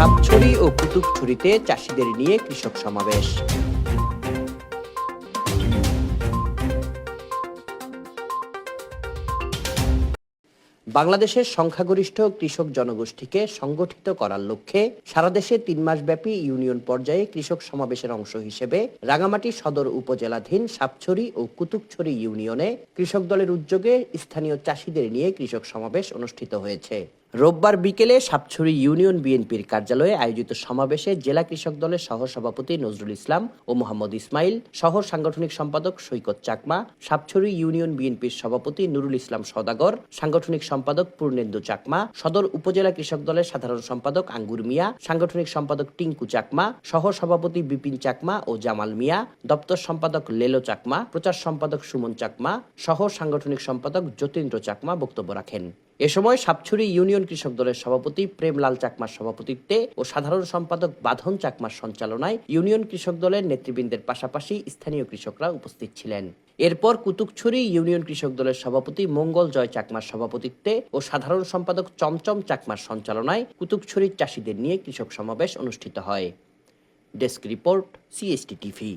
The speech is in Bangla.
সাপছড়ি ও কুতুবছড়িতে চাষিদের নিয়ে কৃষক সমাবেশ। বাংলাদেশের সংখ্যাগরিষ্ঠ কৃষক জনগোষ্ঠীকে সংগঠিত করার লক্ষ্যে সারা দেশে তিন মাসব্যাপী ইউনিয়ন পর্যায়ে কৃষক সমাবেশের অংশ হিসেবে রাঙামাটি সদর উপজেলাধীন সাপছড়ি ও কুতুবছড়ি ইউনিয়নে কৃষক দলের উদ্যোগে স্থানীয় চাষিদের নিয়ে কৃষক সমাবেশ অনুষ্ঠিত হয়েছে। রোববার বিকেলে সাপছড়ি ইউনিয়ন বিএনপির কার্যালয়ে আয়োজিত সমাবেশে জেলা কৃষক দলের সহসভাপতি নজরুল ইসলাম ও মোহাম্মদ ইসমাইল সহ সাংগঠনিক সম্পাদক সৈকত চাকমা, সাপছড়ি ইউনিয়ন বিএনপির সভাপতি নুরুল ইসলাম সদাগর সাংগঠনিক সম্পাদক পূর্ণেন্দু চাকমা, সদর উপজেলা কৃষক দলের সাধারণ সম্পাদক আঙ্গুর মিয়া, সাংগঠনিক সম্পাদক টিঙ্কু চাকমা সহ সভাপতি বিপিন চাকমা ও জামাল মিয়া, দপ্তর সম্পাদক লেলো চাকমা, প্রচার সম্পাদক সুমন চাকমা, সহ সাংগঠনিক সম্পাদক যতীন্দ্র চাকমা বক্তব্য রাখেন। এ সময় সাপছড়ি ইউনিয়ন কৃষক দলের সভাপতি প্রেমলাল চাকমার সভাপতিত্বে ও সাধারণ সম্পাদক বাঁধন চাকমার সঞ্চালনায় ইউনিয়ন কৃষক দলের নেতৃবৃন্দের পাশাপাশি স্থানীয় কৃষকরা উপস্থিত ছিলেন। এরপর কুতুকছড়ি ইউনিয়ন কৃষক দলের সভাপতি মঙ্গল জয় চাকমার সভাপতিত্বে ও সাধারণ সম্পাদক চমচম চাকমার সঞ্চালনায় কুতুকছড়ির চাষিদের নিয়ে কৃষক সমাবেশ অনুষ্ঠিত হয়। Desk report, CST TV.